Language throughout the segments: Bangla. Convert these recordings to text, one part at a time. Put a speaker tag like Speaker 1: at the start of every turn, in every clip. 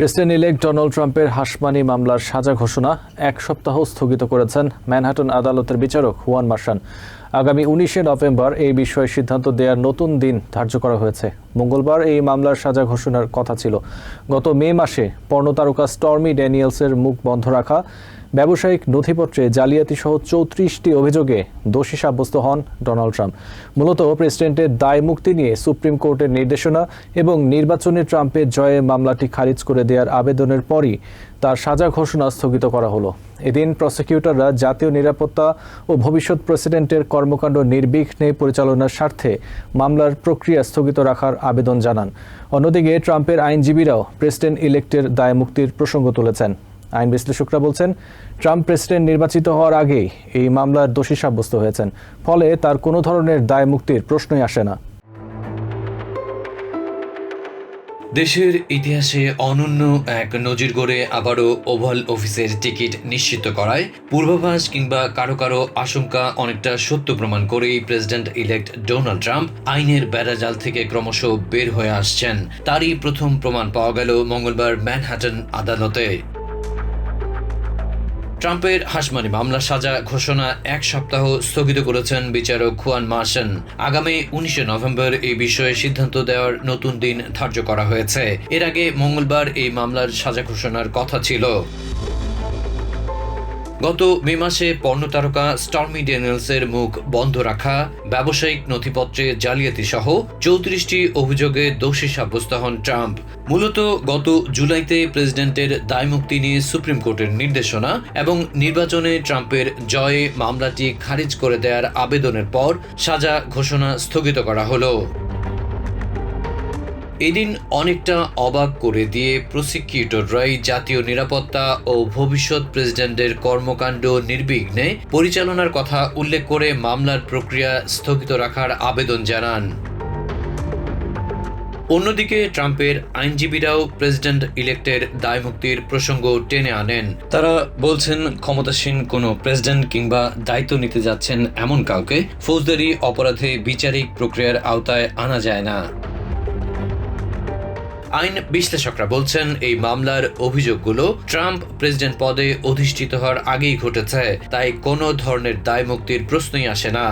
Speaker 1: প্রেসিডেন্ট ইলেক্ট ডোনাল্ড ট্রাম্পের হাসমানি মামলার সাজা ঘোষণা এক সপ্তাহ স্থগিত করেছেন ম্যানহাটন আদালতের বিচারক হুয়ান মার্শান। আগামী উনিশে নভেম্বর এই বিষয়ে সিদ্ধান্ত দেওয়ার নতুন দিন ধার্য করা হয়েছে। মঙ্গলবার এই মামলার সাজা ঘোষণার কথা ছিল। গত মে মাসে পর্ণতারকা স্টর্মি ড্যানিয়েলসের মুখ বন্ধ রাখা ব্যবসায়িক নথিপত্রে জালিয়াতি সহ চৌত্রিশটি অভিযোগে দোষী সাব্যস্ত হন ডোনাল্ড ট্রাম্প। মূলত প্রেসিডেন্টের দায় মুক্তি নিয়ে সুপ্রিম কোর্টের নির্দেশনা এবং নির্বাচনে ট্রাম্পের জয়ে মামলাটি খারিজ করে দেওয়ার আবেদনের পরই তার সাজা ঘোষণা স্থগিত করা হলো। এদিন প্রসিকিউটররা জাতীয় নিরাপত্তা ও ভবিষ্যৎ প্রেসিডেন্টের কর্মকাণ্ড নির্বিঘ্নে পরিচালনার স্বার্থে মামলার প্রক্রিয়া স্থগিত রাখার আবেদন জানান। অন্যদিকে ট্রাম্পের আইনজীবীরাও প্রেসিডেন্ট ইলেক্টের দায় মুক্তির প্রসঙ্গ তুলেছেন। আইন বিশ্লেষকরা বলছেন, ট্রাম্প প্রেসিডেন্ট নির্বাচিত হওয়ার আগেই এই মামলার দোষী সাব্যস্ত হয়েছেন। ফলে তার কোনো ধরনের দায় মুক্তির প্রশ্নই আসে না।
Speaker 2: দেশের ইতিহাসে অনন্য এক নজির গড়ে আবারও ওভাল অফিসের টিকিট নিশ্চিত করায় পূর্বাভাস কিংবা কারও কারও আশঙ্কা অনেকটা সত্য প্রমাণ করেই প্রেসিডেন্ট ইলেক্ট ডোনাল্ড ট্রাম্প আইনের বেড়াজাল থেকে ক্রমশ বের হয়ে আসছেন। তারই প্রথম প্রমাণ পাওয়া গেল মঙ্গলবার ম্যানহাটন আদালতে। ট্রাম্পের হাসমারি মামলা সাজা ঘোষণা এক সপ্তাহ স্থগিত করেছেন বিচারক খুয়ান মার্শন আগামী উনিশে নভেম্বর এই বিষয়ে সিদ্ধান্ত দেওয়ার নতুন দিন ধার্য করা হয়েছে। এর আগে মঙ্গলবার এই মামলার সাজা ঘোষণার কথা ছিল। গত মে মাসে পর্ণ তারকা স্টর্মি ড্যানিয়েলসের মুখ বন্ধ রাখা, ব্যবসায়িক নথিপত্রে জালিয়াতি সহ চৌত্রিশটি অভিযোগে দোষী সাব্যস্ত হন ট্রাম্প। মূলত গত জুলাইতে প্রেসিডেন্টের দায়মুক্তি নিয়ে সুপ্রিম কোর্টের নির্দেশনা এবং নির্বাচনে ট্রাম্পের জয়ে মামলাটি খারিজ করে দেওয়ার আবেদনের পর সাজা ঘোষণা স্থগিত করা হলো। এদিন অনেকটা অবাক করে দিয়ে প্রসিকিউটররাই জাতীয় নিরাপত্তা ও ভবিষ্যৎ প্রেসিডেন্টের কর্মকাণ্ড নির্বিঘ্নে পরিচালনার কথা উল্লেখ করে মামলার প্রক্রিয়া স্থগিত রাখার আবেদন জানান। অন্যদিকে ট্রাম্পের আইনজীবীরাও প্রেসিডেন্ট ইলেক্টের দায়মুক্তির প্রসঙ্গ টেনে আনেন। তারা বলছেন, ক্ষমতাসীন কোনো প্রেসিডেন্ট কিংবা দায়িত্ব নিতে যাচ্ছেন এমন কাউকে, ফৌজদারি অপরাধে বিচারিক প্রক্রিয়ার আওতায় আনা যায় না। আইন বিশ্লেষকরা বলছেন, এই মামলার অভিযোগগুলো ট্রাম্প প্রেসিডেন্ট পদে অধিষ্ঠিত হওয়ার আগেই ঘটেছে। তাই কোনো ধরনের দায় মুক্তির প্রশ্নই আসে না।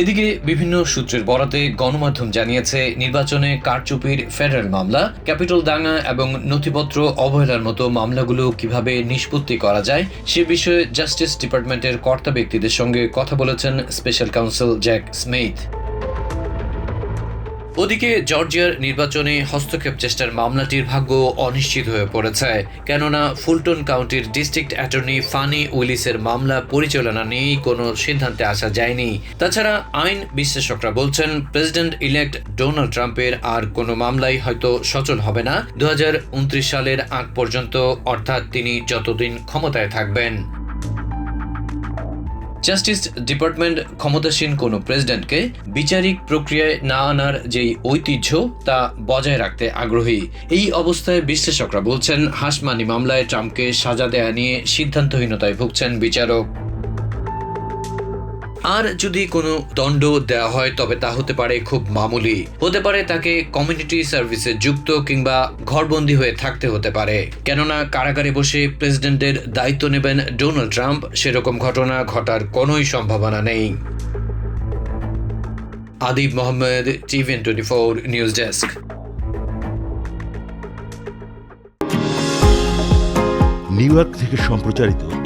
Speaker 2: এদিকে বিভিন্ন সূত্রের বরাতে গণমাধ্যম জানিয়েছে, নির্বাচনে কারচুপির ফেডারেল মামলা, ক্যাপিটাল দাঙ্গা এবং নথিপত্র অবহেলার মতো মামলাগুলো কীভাবে নিষ্পত্তি করা যায়, সে বিষয়ে জাস্টিস ডিপার্টমেন্টের কর্তা ব্যক্তিদের সঙ্গে কথা বলেছেন স্পেশাল কাউন্সিল জ্যাক স্মিথ। ওদিকে জর্জিয়ার নির্বাচনে হস্তক্ষেপ চেষ্টার মামলাটির ভাগ্য অনিশ্চিত হয়ে পড়েছে। কেননা ফুলটন কাউন্টির ডিস্ট্রিক্ট অ্যাটর্নি ফানি উইলিসের মামলা পরিচালনা নিয়েই কোনো সিদ্ধান্তে আসা যায়নি। তাছাড়া আইন বিশ্লেষকরা বলছেন প্রেসিডেন্ট ইলেক্ট ডোনাল্ড ট্রাম্পের আর কোনো মামলাই হয়তো সচল হবে না। দু হাজার উনত্রিশ সালের আগ পর্যন্ত অর্থাৎ তিনি যতদিন ক্ষমতায় থাকবেন। জাস্টিস ডিপার্টমেন্ট ক্ষমতাসীন কোনো প্রেসিডেন্টকে বিচারিক প্রক্রিয়ায় না আনার যেই ঐতিহ্য তা বজায় রাখতে আগ্রহী। এই অবস্থায় বিশ্লেষকরা বলছেন, হাসমানি মামলায় ট্রাম্পকে সাজা দেয়া নিয়ে সিদ্ধান্তহীনতায় ভুগছেন বিচারক। আর যদি কোনো দণ্ড দেওয়া হয়, তবে তা হতে পারে খুব মামুলি। হতে পারে তাকে কমিউনিটি সার্ভিসে যুক্ত কিংবা ঘরবন্দি হয়ে থাকতে হতে পারে। কেননা কারাগারে বসে প্রেসিডেন্টের দায়িত্ব নেবেন ডোনাল্ড ট্রাম্প, সেরকম ঘটনা ঘটার কোনোই সম্ভাবনা নেই। Adib Mohammad TVN twenty four news desk.
Speaker 3: New York থেকে সম্প্রচারিত